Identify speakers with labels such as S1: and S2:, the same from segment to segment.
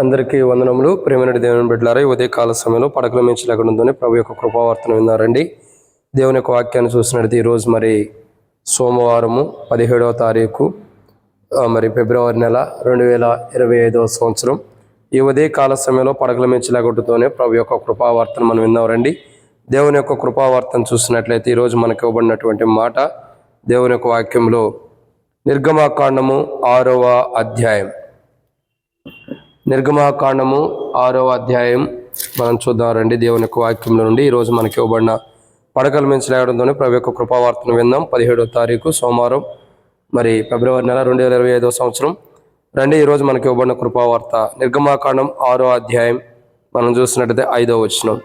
S1: అందరికీ వందనములు. ప్రేమనుడి దేవుని బిడ్డలారా ఉదయ కాల సమయంలో పడకల మించి లేకుండానే ప్రభు యొక్క కృపావర్తన విన్నారండి. దేవుని యొక్క వాక్యాన్ని చూసినట్టు ఈరోజు మరి సోమవారము పదిహేడవ తారీఖు మరి ఫిబ్రవరి నెల రెండు వేల ఇరవై ఐదవ సంవత్సరం. ఈ ఉదయ కాల సమయంలో పడకల మించి లేకుండానే ప్రభు యొక్క కృపావర్తనం మనం విన్నారండి. దేవుని యొక్క కృపావర్తన చూసినట్లయితే ఈరోజు మనకు ఇవ్వబడినటువంటి మాట దేవుని యొక్క వాక్యంలో నిర్గమాకాండము ఆరవ అధ్యాయం. నిర్గమాకాండము ఆరవ అధ్యాయం. మనం చూద్దాం రండి దేవుని యొక్క వాక్యంలో నుండి. ఈరోజు మనకి ఇవ్వబడిన పడకల మించి లేవడంతోనే ప్రభు యొక్క కృపావార్తను విందాం. పదిహేడో తారీఖు సోమవారం మరి ఫిబ్రవరి నెల రెండు వేల ఇరవై ఐదవ సంవత్సరం. రండి ఈరోజు మనకి ఇవ్వబడిన కృపావార్త. నిర్గమాకాండం ఆరో అధ్యాయం. మనం చూసినట్టయితే ఐదో వచనం.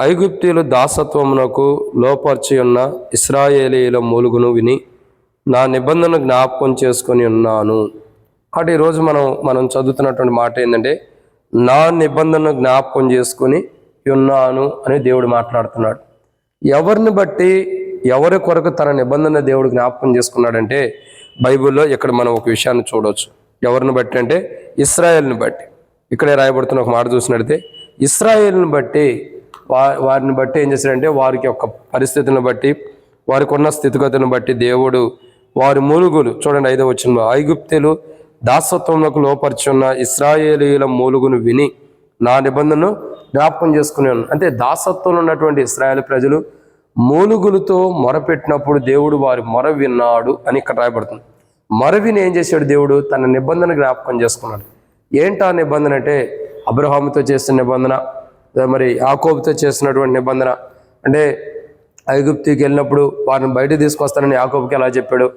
S1: ఐగుప్తీయులు దాసత్వమునకు లోపర్చి ఉన్న ఇస్రాయేలీల మూలుగును విని నా నిబంధన జ్ఞాపకం చేసుకొని ఉన్నాను. కాబట్టి ఈరోజు మనం మనం చదువుతున్నటువంటి మాట ఏంటంటే నా నిబంధన జ్ఞాపకం చేసుకొని ఉన్నాను అని దేవుడు మాట్లాడుతున్నాడు. ఎవరిని బట్టి ఎవరి కొరకు తన నిబంధన దేవుడు జ్ఞాపకం చేసుకున్నాడంటే బైబిల్లో ఇక్కడ మనం ఒక విషయాన్ని చూడవచ్చు ఎవరిని బట్టి అంటే ఇస్రాయేల్ని బట్టి. ఇక్కడే రాయబడుతున్న ఒక మాట చూసినట్టయితే ఇస్రాయేల్ని బట్టి వా వారిని బట్టి ఏం చేశాడంటే వారికి యొక్క పరిస్థితిని బట్టి వారికి ఉన్న స్థితిగతులను బట్టి దేవుడు వారి మూలుగులు చూడండి ఐదో వచ్చిన ఐగుప్తులు దాసత్వంలోకి లోపరుచున్న ఇస్రాయేలీల మూలుగును విని నా నిబంధనను జ్ఞాపకం చేసుకుని అంటే దాసత్వంలో ఉన్నటువంటి ఇస్రాయేల్ ప్రజలు మూలుగులతో మొరపెట్టినప్పుడు దేవుడు వారి మొర విన్నాడు అని ఇక్కడ రాయబడుతుంది. మొర విని ఏం చేశాడు దేవుడు? తన నిబంధన జ్ఞాపకం చేసుకున్నాడు. ఏంటా నిబంధన అంటే? అబ్రహాముతో చేసిన నిబంధన మరి యాకోబుతో చేసినటువంటి నిబంధన. అంటే ఐగుప్తికి వెళ్ళినప్పుడు వారిని బయట తీసుకొస్తానని యాకోబుకి ఎలా చెప్పాడు?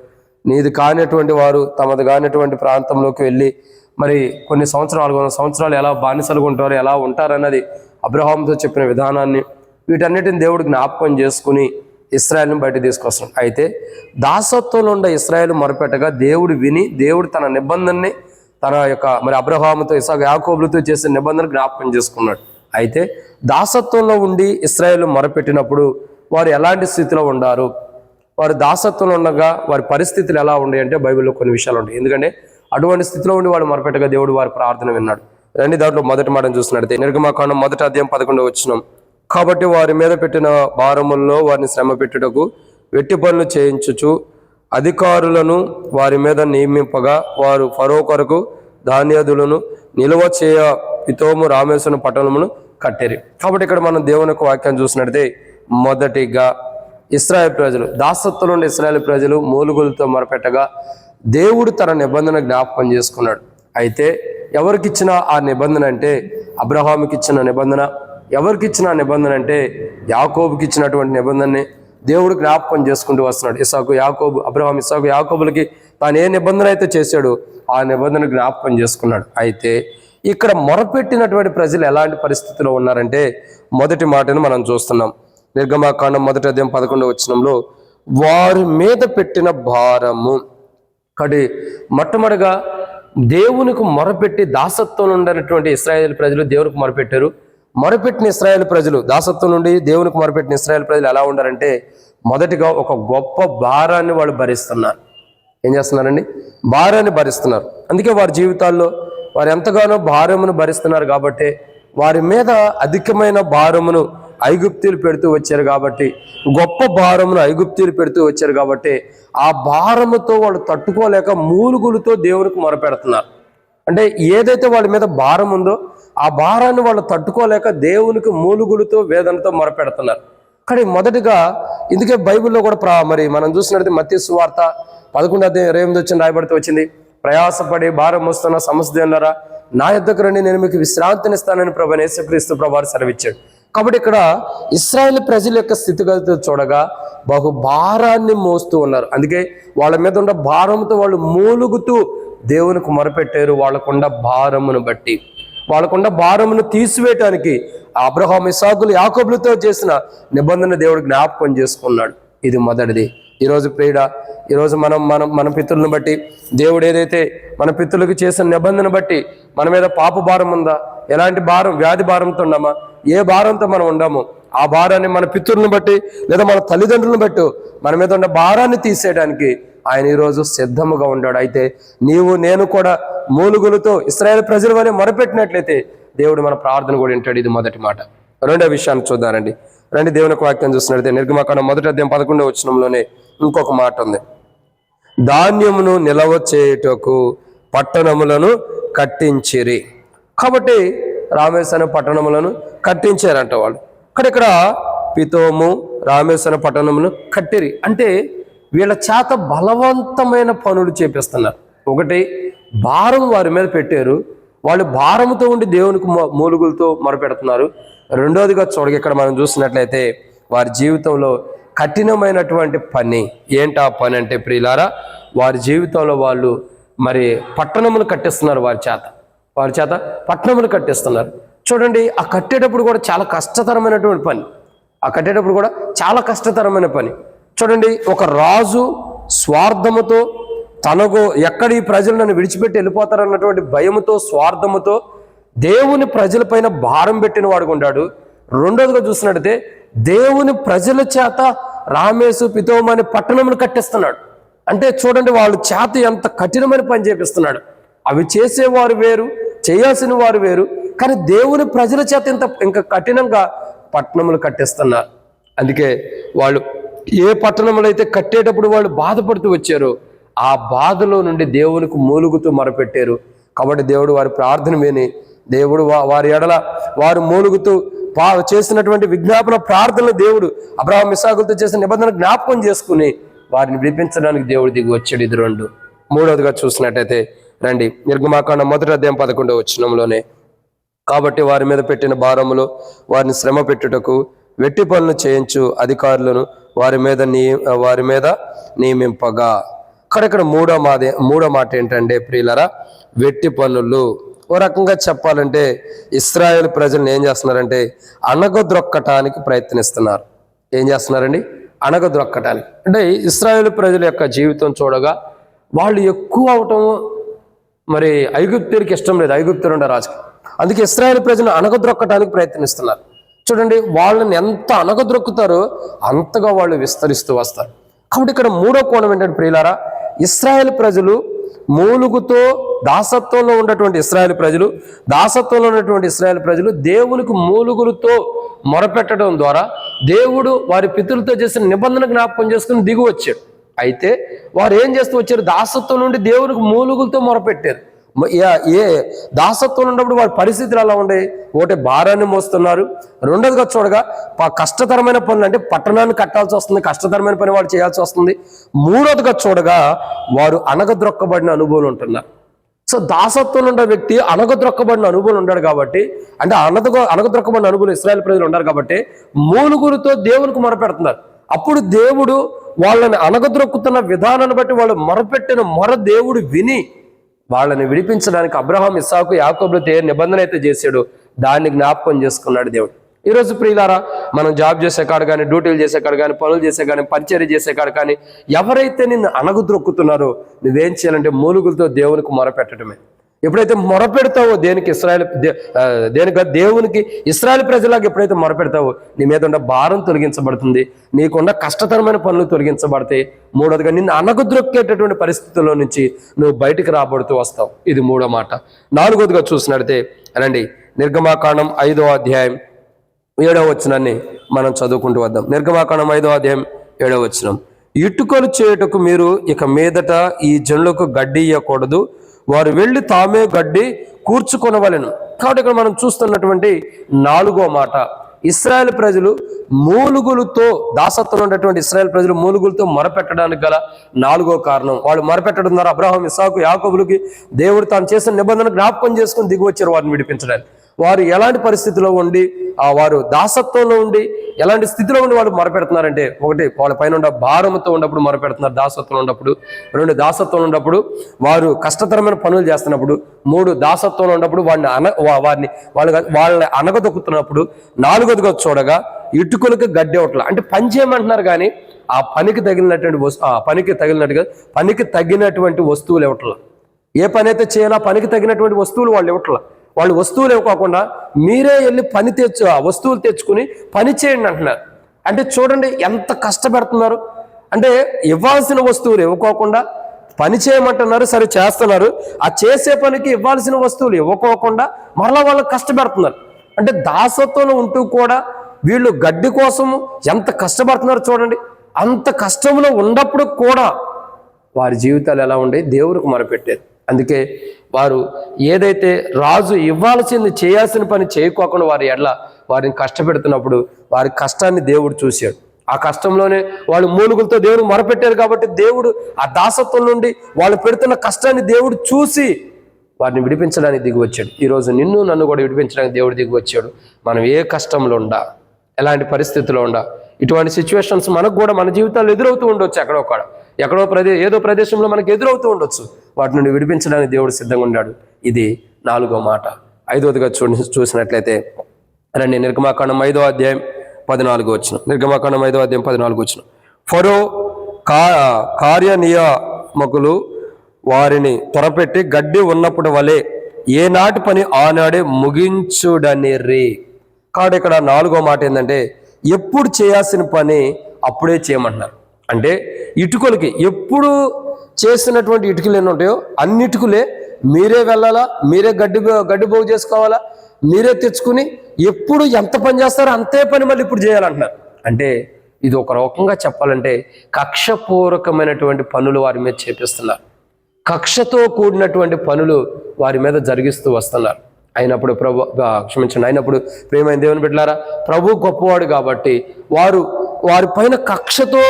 S1: నీది కానిటువంటి వారు తమది కానిటువంటి ప్రాంతంలోకి వెళ్ళి మరి కొన్ని సంవత్సరాలు కొన్ని సంవత్సరాలు ఎలా బానిసలుగా ఉంటారు ఎలా ఉంటారన్నది అబ్రహాంతో చెప్పిన విధానాన్ని వీటన్నిటిని దేవుడు జ్ఞాపకం చేసుకుని ఇస్రాయల్ని బయట తీసుకొస్తాడు అయితే దాసత్వంలో ఉండే ఇస్రాయల్ మొరపెట్టగా దేవుడు విని దేవుడు తన నిబంధనని తన యొక్క మరి అబ్రహాముతో ఇసాగ యాకోబులతో చేసిన నిబంధన జ్ఞాపకం చేసుకున్నాడు. అయితే దాసత్వంలో ఉండి ఇస్రాయల్ మొరపెట్టినప్పుడు వారు ఎలాంటి స్థితిలో ఉండారు? వారు దాసత్వంలో ఉండగా వారి పరిస్థితులు ఎలా ఉన్నాయి అంటే బైబిల్లో కొన్ని విషయాలు ఉంటాయి. ఎందుకంటే అటువంటి స్థితిలో ఉండి వాడు మొరపెట్టగా దేవుడు వారి ప్రార్థన విన్నాడు. రండి దాంట్లో మొదటి మాటను చూసినట్టే నిర్గమాకాండం మొదటి అధ్యాయం పదకొండు వచ్చినాం కాబట్టి వారి మీద పెట్టిన భారముల్లో వారిని శ్రమ పెట్టుటకు వెట్టి పనులు చేయించుచు అధికారులను వారి మీద నియమింపగా వారు ఫరో కొరకు ధాన్యాదులను నిల్వ చేయ పితోము రామేశ్వరం పట్టణమును కట్టేరి. కాబట్టి ఇక్కడ మనం దేవుని యొక్క వాక్యాన్ని చూసినట్లయితే మొదటిగా ఇస్రాయల్ ప్రజలు దాసత్వం నుండి ఇస్రాయల్ ప్రజలు మూలుగులతో మొరపెట్టగా దేవుడు తన నిబంధన జ్ఞాపకం చేసుకున్నాడు. అయితే ఎవరికిచ్చిన ఆ నిబంధన అంటే అబ్రహాముకి ఇచ్చిన నిబంధన? ఎవరికిచ్చిన నిబంధన అంటే యాకోబుకి ఇచ్చినటువంటి నిబంధనని దేవుడు జ్ఞాపకం చేసుకుంటూ వస్తున్నాడు. ఇసాకు యాకోబు అబ్రహాం ఇసాకు యాకోబులకి తాను ఏ నిబంధన అయితే చేశాడో ఆ నిబంధన జ్ఞాపకం చేసుకున్నాడు. అయితే ఇక్కడ మొరపెట్టినటువంటి ప్రజలు ఎలాంటి పరిస్థితిలో ఉన్నారంటే మొదటి మాటను మనం చూస్తున్నాం. నిర్గమాకాండం మొదటి అధ్యాయం పదకొండవ వచనంలో వారి మీద పెట్టిన భారము. కాబట్టి మొట్టమొదటిగా దేవునికి మొరపెట్టి దాసత్వం ఉండనటువంటి ఇస్రాయేల్ ప్రజలు దేవునికి మొరపెట్టారు. మొరపెట్టిన ఇస్రాయేల్ ప్రజలు దాసత్వం నుండి దేవునికి మొరపెట్టిన ఇస్రాయేల్ ప్రజలు ఎలా ఉండారంటే మొదటిగా ఒక గొప్ప భారాన్ని వాళ్ళు భరిస్తున్నారు. ఏం చేస్తున్నారండి? భారాన్ని భరిస్తున్నారు. అందుకే వారి జీవితాల్లో వారు ఎంతగానో భారమును భరిస్తున్నారు కాబట్టి వారి మీద అధికమైన భారమును ఐగుప్తీలు పెడుతూ వచ్చారు కాబట్టి గొప్ప భారమును ఐగుప్తీలు పెడుతూ వచ్చారు కాబట్టి ఆ భారముతో వాళ్ళు తట్టుకోలేక మూలుగులతో దేవునికి మొరపెడుతున్నారు. అంటే ఏదైతే వాళ్ళ మీద భారం ఉందో ఆ భారాన్ని వాళ్ళు తట్టుకోలేక దేవునికి మూలుగులతో వేదనతో మొరపెడుతున్నారు. కానీ మొదటిగా ఇందుకే బైబిల్లో కూడా ప్రా మరి మనం చూసినట్టు మత్య సువార్త పదకొండు అధ్యాయం ఇరవై ఎనిమిది రాయబడితే వచ్చింది ప్రయాసపడి భారం వస్తున్న సమస్య అన్నారా నా యుద్ధకు రండి నేను మీకు విశ్రాంతినిస్తానని ప్రభు యేసుక్రీస్తు ప్రభావం సెలవిచ్చాడు. కాబట్టి ఇక్కడ ఇస్రాయేల్ ప్రజల యొక్క స్థితిగతులు చూడగా బహు భారాన్ని మోస్తూ ఉన్నారు. అందుకే వాళ్ళ మీద ఉన్న భారంతో వాళ్ళు మూలుగుతూ దేవునికి మొరపెట్టారు వాళ్ళకున్న భారమును బట్టి వాళ్ళకున్న భారమును తీసివేయటానికి అబ్రహాం ఇసాకులు యాకబులతో చేసిన నిబంధన దేవుడు జ్ఞాపకం చేసుకున్నాడు. ఇది మొదటిది. ఈరోజు ప్రియుడ ఈరోజు మనం మనం మన పితృలను బట్టి దేవుడు ఏదైతే మన పితృలకు చేసిన నిబంధన బట్టి మన మీద పాపు భారం ఉందా? ఎలాంటి భారం వ్యాధి భారంతో ఉన్నామా? ఏ భారంతో మనం ఉండము? ఆ భారాన్ని మన పితృలను బట్టి లేదా మన తల్లిదండ్రులను బట్టి మన మీద ఉన్న భారాన్ని తీసేయడానికి ఆయన ఈరోజు సిద్ధముగా ఉన్నాడు అయితే నీవు నేను కూడా మూలుగులతో ఇస్రాయేల్ ప్రజల వలె మొరపెట్టినట్లయితే దేవుడు మన ప్రార్థన కూడా వింటాడు. ఇది మొదటి మాట. రెండో విషయాన్ని చూద్దానండి రండి దేవుని వాక్యం చూసినట్లయితే నిర్గమాకాండం మొదటి అధ్యాయం పదకొండవ వచనంలోనే ఇంకొక మాట ఉంది. ధాన్యమును నిలవ చేయుటకు పట్టణములను కట్టించిరి. కాబట్టి రామేశ్వర పట్టణములను కట్టించారంట వాళ్ళు. ఇక్కడ ఇక్కడ పితోము రామేశ్వర పట్టణమును కట్టిరి. అంటే వీళ్ళ చేత బలవంతమైన పనులు చేపిస్తున్నారు. ఒకటి భారం వారి మీద పెట్టారు. వాళ్ళు భారంతో ఉండి దేవునికి మూలుగులతో మొరపెడుతున్నారు. రెండోదిగా చూడగా ఇక్కడ మనం చూసినట్లయితే వారి జీవితంలో కఠినమైనటువంటి పని. ఏంటి ఆ పని అంటే ప్రియులారా వారి జీవితంలో వాళ్ళు మరి పట్టణములు కట్టిస్తున్నారు వారి చేత. వారి చేత పట్టణములు కట్టిస్తున్నారు. చూడండి ఆ కట్టేటప్పుడు కూడా చాలా కష్టతరమైనటువంటి పని. ఆ కట్టేటప్పుడు కూడా చాలా కష్టతరమైన పని. చూడండి ఒక రాజు స్వార్థముతో తనకు ఎక్కడ ఈ ప్రజలు నన్ను విడిచిపెట్టి వెళ్ళిపోతారన్నటువంటి భయముతో స్వార్థముతో దేవుని ప్రజలపైన భారం పెట్టిన వాడుగా ఉన్నాడు రెండోదిగా చూసినట్టయితే దేవుని ప్రజల చేత రామేశు పితోమ అనే పట్టణమును కట్టిస్తున్నాడు. అంటే చూడండి వాళ్ళ చేత ఎంత కఠినమైన పని చేపిస్తున్నాడు. అవి చేసేవారు వేరు చేయాల్సిన వారు వేరు కానీ దేవుని ప్రజల చేత ఇంత ఇంకా కఠినంగా పట్టణములు కట్టిస్తున్నారు. అందుకే వాళ్ళు ఏ పట్టణములు అయితే కట్టేటప్పుడు వాళ్ళు బాధపడుతూ వచ్చారో ఆ బాధలో నుండి దేవునికి మూలుగుతూ మొరపెట్టారు. కాబట్టి దేవుడు వారి ప్రార్థన విని దేవుడు వారి ఎడల వారు మూలుగుతూ పా చేసినటువంటి విజ్ఞాపన ప్రార్థనలు దేవుడు అబ్రాహం ఇసాకులతో చేసిన నిబంధన జ్ఞాపకం చేసుకుని వారిని విడిపించడానికి దేవుడు దిగి వచ్చాడు. ఇది రెండు. మూడవదిగా చూసినట్టయితే రండి. నిర్గమాకాండ మొదటి అధ్యాయం పదకొండవ వచ్చినంలోనే కాబట్టి వారి మీద పెట్టిన భారములు వారిని శ్రమ పెట్టుటకు వెట్టి పనులు చేయించు అధికారులను వారి మీద నియ వారి మీద నియమింపగా. అక్కడక్కడ మూడో మాదే మూడో మాట ఏంటంటే ప్రియులరా వెట్టి పనులు. ఓ రకంగా చెప్పాలంటే ఇస్రాయేల్ ప్రజలను ఏం చేస్తున్నారంటే అణగద్రొక్కటానికి ప్రయత్నిస్తున్నారు. ఏం చేస్తున్నారండి? అణగద్రొక్కటానికి అంటే ఇస్రాయేల్ ప్రజల యొక్క జీవితం చూడగా వాళ్ళు ఎక్కువ అవటం మరి ఐగుప్తుడికి ఇష్టం లేదు. ఐగుప్తులు ఉండే రాజుకి అందుకే ఇస్రాయేల్ ప్రజలను అణగద్రొక్కటానికి ప్రయత్నిస్తున్నారు. చూడండి వాళ్ళని ఎంత అణగద్రొక్కుతారో అంతగా వాళ్ళు విస్తరిస్తూ వస్తారు. కాబట్టి ఇక్కడ మూడో కోణం ఏంటంటే ప్రియులారా ఇస్రాయేల్ ప్రజలు మూలుగుతో దాసత్వంలో ఉన్నటువంటి ఇస్రాయల్ ప్రజలు దాసత్వంలో ఉన్నటువంటి ఇస్రాయల్ ప్రజలు దేవునికి మూలుగులతో మొరపెట్టడం ద్వారా దేవుడు వారి పితృలతో చేసిన నిబంధన జ్ఞాపకం చేసుకుని దిగి వచ్చాడు. అయితే వారు ఏం చేస్తూ వచ్చారు? దాసత్వం నుండి దేవునికి మూలుగులతో మొరపెట్టారు. ఏ- దాసత్వం ఉన్నప్పుడు వారి పరిస్థితులు అలా ఉండే? ఒకటి భారాన్ని మోస్తున్నారు. రెండోదిగా చూడగా కష్టతరమైన పనులు అంటే పట్టణాన్ని కట్టాల్సి వస్తుంది కష్టతరమైన పని వాడు చేయాల్సి వస్తుంది. మూడోదిగా చూడగా వారు అనగద్రొక్కబడిన అనుభవం ఉంటున్నారు. సో దాసత్వం ఉండే వ్యక్తి అనగద్రొక్కబడిన అనుభవం ఉన్నాడు కాబట్టి అంటే అనదగ అనగద్రొక్కబడిన అనుభవం ఇస్రాయల్ ప్రజలు ఉన్నారు కాబట్టి మూలుగురితో దేవునికి మొరపెడుతున్నారు. అప్పుడు దేవుడు వాళ్ళని అనగద్రొక్కుతున్న విధానాన్ని బట్టి వాళ్ళు మొరపెట్టిన మొర దేవుడు విని వాళ్ళని విడిపించడానికి అబ్రహాం ఇస్సాకు యాకోబులతో ఏ నిబంధన అయితే చేశాడు. దాన్ని జ్ఞాపకం చేసుకున్నాడు దేవుడు. ఈ రోజు ప్రియులారా మనం జాబ్ చేసే కాడ కానీ డ్యూటీలు చేసే కాడ కానీ పనులు చేసే కానీ పరిచర్య చేసే కాడ కానీ ఎవరైతే నిన్ను అణగుద్రొక్కుతున్నారో నువ్వేం చేయాలంటే మూలుగులతో దేవునికి మొరపెట్టడమే. ఎప్పుడైతే మొరపెడతావో దేనికి ఇస్రాయల్ దేనికి దేవునికి ఇస్రాయల్ ప్రజలకు ఎప్పుడైతే మొరపెడతావో నీ మీద ఉన్న భారం తొలగించబడుతుంది. నీకున్న కష్టతరమైన పనులు తొలగించబడతాయి. మూడోదిగా నిన్ను అనగద్రొక్కేటటువంటి పరిస్థితుల్లో నుంచి నువ్వు బయటికి రాబడుతూ వస్తావు. ఇది మూడో మాట. నాలుగోదిగా చూసినట్టే రండి నిర్గమాకాండం ఐదో అధ్యాయం ఏడవ వచనాన్ని మనం చదువుకుంటూ వద్దాం. నిర్గమాకాండం ఐదో అధ్యాయం ఏడవ వచనం. ఇటుకలు చేయుటకు మీరు ఇక మీదట ఈ జనులకు గడ్డి ఇవ్వకూడదు వారు వెళ్ళి తామే గడ్డి కూర్చుకొనవలెను. కాబట్టి ఇక్కడ మనం చూస్తున్నటువంటి నాలుగో మాట. ఇస్రాయేల్ ప్రజలు మూలుగులతో దాసత్వం ఉన్నటువంటి ఇస్రాయల్ ప్రజలు మూలుగులతో మొరపెట్టడానికి గల నాలుగో కారణం. వాళ్ళు మొరపెట్టడం ద్వారా అబ్రాహం ఇసాకు యాకబులకి దేవుడు తాను చేసిన నిబంధన జ్ఞాపకం చేసుకుని దిగి వచ్చారు వారిని విడిపించడానికి. వారు ఎలాంటి పరిస్థితిలో ఉండి వారు దాసత్వంలో ఉండి ఎలాంటి స్థితిలో ఉండి వాళ్ళు మొరపెడుతున్నారంటే ఒకటి వాళ్ళ పైన ఉన్న భారంతో ఉన్నప్పుడు మొరపెడుతున్నారు దాసత్వం ఉన్నప్పుడు రెండు దాసత్వం ఉన్నప్పుడు వారు కష్టతరమైన పనులు చేస్తున్నప్పుడు మూడు దాసత్వంలో ఉన్నప్పుడు వాడిని అన వా- వారిని వాళ్ళ వాళ్ళని అనగదొక్కుతున్నప్పుడు నాలుగోదిగా చూడగా ఇటుకలకు గడ్డి ఒకట్ల అంటే పని చేయమంటున్నారు కానీ ఆ పనికి తగిలినటువంటి వస్తు ఆ పనికి తగిలినట్టుగా పనికి తగినటువంటి వస్తువులు ఇవ్వట్ల. ఏ పని అయితే చేయాలో పనికి తగినటువంటి వస్తువులు వాళ్ళు ఇవ్వట్ల. వాళ్ళు వస్తువులు ఇవ్వకోకుండా మీరే వెళ్ళి పని తెచ్చు ఆ వస్తువులు తెచ్చుకుని పని చేయండి అంటున్నారు. అంటే చూడండి ఎంత కష్టపెడుతున్నారు. అంటే ఇవ్వాల్సిన వస్తువులు ఇవ్వకోకుండా పని చేయమంటున్నారు సరే చేస్తున్నారు. ఆ చేసే పనికి ఇవ్వాల్సిన వస్తువులు ఇవ్వకోకుండా మరలా వాళ్ళు కష్టపెడుతున్నారు. అంటే దాసత్వంలో ఉంటూ కూడా వీళ్ళు గడ్డి కోసం ఎంత కష్టపడుతున్నారు చూడండి. అంత కష్టంలో ఉన్నప్పుడు కూడా వారి జీవితాలు ఎలా ఉండే దేవుడికి మొరపెట్టేది అందుకే వారు ఏదైతే రాజు ఇవ్వాల్సింది చేయాల్సిన పని చేయకోకుండా వారి ఎడ్ల వారిని కష్టపెడుతున్నప్పుడు వారి కష్టాన్ని దేవుడు చూశాడు. ఆ కష్టంలోనే వాళ్ళు మూలుగులతో దేవుడు మొరపెట్టారు కాబట్టి దేవుడు ఆ దాసత్వం నుండి వాళ్ళు పెడుతున్న కష్టాన్ని దేవుడు చూసి వారిని విడిపించడానికి దిగి వచ్చాడు. ఈరోజు నిన్ను నన్ను కూడా విడిపించడానికి దేవుడు దిగి వచ్చాడు. మనం ఏ కష్టంలో ఉండా ఎలాంటి పరిస్థితిలో ఉండా ఇటువంటి సిచ్యువేషన్స్ మనకు కూడా మన జీవితాల్లో ఎదురవుతూ ఉండొచ్చు ఎక్కడో కాడ. ఎక్కడో ప్రదే ఏదో ప్రదేశంలో మనకు ఎదురవుతూ ఉండొచ్చు. వాటి నుండి విడిపించడానికి దేవుడు సిద్ధంగా ఉన్నాడు. ఇది నాలుగో మాట. ఐదవదిగా చూ చూసినట్లయితే రండి నిర్గమాకాండం ఐదో అధ్యాయం పద్నాలుగు వచ్చిన. నిర్గమాకాండం ఐదో అధ్యాయం పద్నాలుగు వచ్చిన. ఫరో కా కార్యనియామకులు వారిని త్వరపెట్టి గడ్డి ఉన్నప్పుడు వలె ఏనాటి పని ఆనాడే ముగించుడనిరి. కాబట్టి ఇక్కడ నాలుగో మాట ఏంటంటే ఎప్పుడు చేయాల్సిన పని అప్పుడే చేయమంటున్నారు. అంటే ఇటుకలకి ఎప్పుడు చేసినటువంటి ఇటుకలు ఎన్ని ఉంటాయో అన్ని ఇటుకలే మీరే వెళ్ళాలా మీరే గడ్డి గడ్డి పోగు చేసుకోవాలా మీరే తెచ్చుకుని ఎప్పుడు ఎంత పని చేస్తారో అంతే పని మళ్ళీ ఇప్పుడు చేయాలంటున్నారు. అంటే ఇది ఒక రకంగా చెప్పాలంటే కక్షపూర్వకమైనటువంటి పనులు వారి మీద చేపిస్తున్నారు. కక్షతో కూడినటువంటి పనులు వారి మీద జరిగిస్తూ వస్తున్నారు. అయినప్పుడు ప్రభు క్షమించండి అయినప్పుడు ప్రేమైన దేవుని పెట్టారా ప్రభు గొప్పవాడు కాబట్టి వారు వారి పైన కక్షతో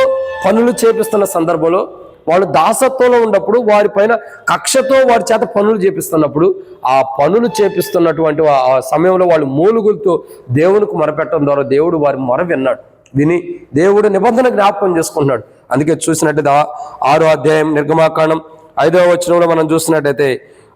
S1: పనులు చేపిస్తున్న సందర్భంలో వాళ్ళు దాసత్వంలో ఉన్నప్పుడు వారి పైన కక్షతో వారి చేత పనులు చేపిస్తున్నప్పుడు ఆ పనులు చేపిస్తున్నటువంటి ఆ- సమయంలో వాళ్ళు మూలుగులతో దేవునికి మొరపెట్టడం ద్వారా దేవుడు వారి మొర విన్నాడు. విని దేవుడు నిబంధన జ్ఞాపకం చేసుకుంటున్నాడు. అందుకే చూసినట్టు ఆరో అధ్యాయం నిర్గమాకాండం ఐదవ వచనంలో మనం చూసినట్టయితే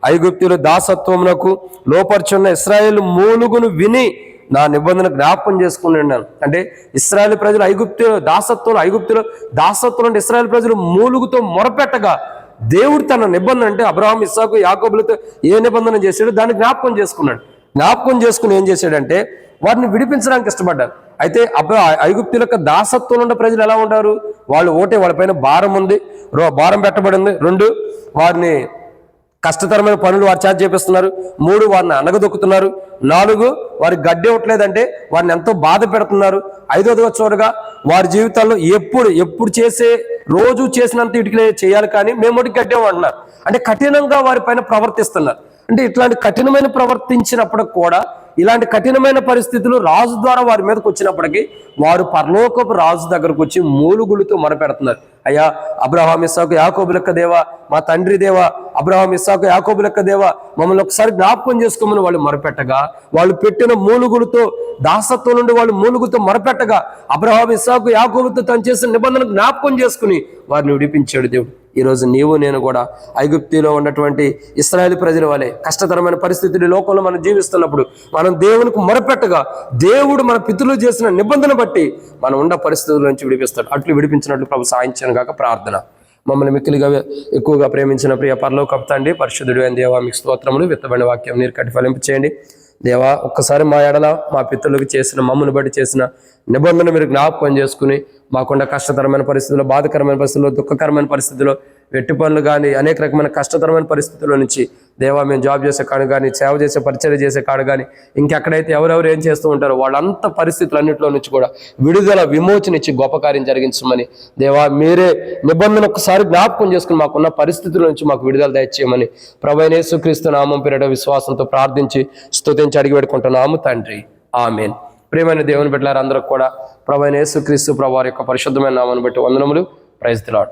S1: ఐగుప్తులు దాసత్వమునకు లోపరుచున్న ఇస్రాయేల్ మూలుగును విని నా నిబంధన జ్ఞాపకం చేసుకుని ఉన్నాను. అంటే ఇస్రాయల్ ప్రజలు ఐగుప్తు దాసత్వంలో ఐగుప్తులో దాసత్వం అంటే ఇస్రాయల్ ప్రజలు మూలుగుతో మొరపెట్టగా దేవుడు తన నిబంధన అంటే అబ్రహాం ఇస్సాకు యాకోబులతో ఏ నిబంధన చేశాడో దాన్ని జ్ఞాపకం చేసుకున్నాడు. జ్ఞాపకం చేసుకుని ఏం చేశాడంటే వారిని విడిపించడానికి ఇష్టపడ్డారు. అయితే అబ్బ ఐగుప్తుల యొక్క దాసత్వంలో ఉన్న ప్రజలు ఎలా ఉంటారు? వాళ్ళు ఓటే వాళ్ళపైన భారం ఉంది. రో- భారం పెట్టబడింది. రెండు వారిని కష్టతరమైన పనులు వారు చేత చేపిస్తున్నారు. మూడు వారిని అనగదొక్కుతున్నారు నాలుగు వారి గడ్డి ఇవ్వట్లేదంటే వారిని ఎంతో బాధ పెడుతున్నారు. ఐదోదిగా చూడగా వారి జీవితాల్లో ఎప్పుడు ఎప్పుడు చేసే రోజు చేసినంత ఇటుకలే చేయాలి కానీ మేము గడ్డి అంటున్నారు అంటే కఠినంగా వారి పైన ప్రవర్తిస్తున్నారు. అంటే ఇట్లాంటి కఠినమైన ప్రవర్తించినప్పుడు కూడా ఇలాంటి కఠినమైన పరిస్థితులు రాజు ద్వారా వారి మీదకి వచ్చినప్పటికీ వారు పరలోకపు రాజు దగ్గరకు వచ్చి మూలుగులతో మొరపెడుతున్నారు. అయ్యా అబ్రహాం ఇస్సాకు యాకోబులక్క దేవా మా తండ్రి దేవా అబ్రహాం ఇస్సాకు యాకోబులక్క దేవా మమ్మల్ని ఒకసారి జ్ఞాపకం చేసుకోమని వాళ్ళు మొరపెట్టగా వాళ్ళు పెట్టిన మూలుగులతో దాసత్వం నుండి వాళ్ళు మూలుగుతో మొరపెట్టగా అబ్రహాం ఇస్సాకు యాకోబులతో తను చేసిన నిబంధన జ్ఞాపకం చేసుకుని వారిని విడిపించాడు దేవుడు. ఈరోజు నీవు నేను కూడా ఐగుప్తిలో ఉన్నటువంటి ఇస్రాయేల్ ప్రజల వలె కష్టతరమైన పరిస్థితులు లోకంలో మనం జీవిస్తున్నప్పుడు మనం దేవునికి మొరపెట్టగా దేవుడు మన పితృలు చేసిన నిబంధన బట్టి మనం ఉన్న పరిస్థితుల నుంచి విడిపిస్తాడు. అట్లు విడిపించినట్లు ప్రభు సాయించాను కాక ప్రార్థన. మమ్మల్ని మిక్కిలిగా ఎక్కువగా ప్రేమించిన ప్రియ పరలో తండ్రి పరిశుద్ధుడు అని దేవా మీకు స్తోత్రములు విత్తబడిన వాక్యం నీరు కట్టి ఫలింపు చేయండి దేవా ఒక్కసారి మా ఎడల మా పితరులకు చేసిన మమ్మల్ని బట్టి చేసిన నిబంధన మీరు జ్ఞాపకం చేసుకుని మాకుండా కష్టతరమైన పరిస్థితుల్లో బాధకరమైన పరిస్థితుల్లో దుఃఖకరమైన పరిస్థితుల్లో వెట్టి పనులు కానీ అనేక రకమైన కష్టతరమైన పరిస్థితుల నుంచి దేవా మేము జాబ్ చేసే కాడు కానీ సేవ చేసే పరిచయం చేసే కాడు కానీ ఇంకెక్కడైతే ఎవరెవరు ఏం చేస్తూ ఉంటారో వాళ్ళంత పరిస్థితులన్నింటిలో నుంచి కూడా విడుదల విమోచన ఇచ్చి గొప్ప కార్యం జరిగించమని దేవా మీరే నిబంధన ఒకసారి జ్ఞాపకం చేసుకుని మాకున్న పరిస్థితుల నుంచి మాకు విడుదల దయచేయమని ప్రభైన నామం పేరిట విశ్వాసంతో ప్రార్థించి స్తుతించి అడిగి పెట్టుకుంటున్నాము తండ్రి. ఆమెన్. ప్రియమైన దేవుని బిడ్డలారు అందరూ కూడా ప్రభైన యేసుక్రీస్తు ప్రభు వారి యొక్క పరిశుద్ధమైన నామాన్ని బట్టి వందనములు. Praise lord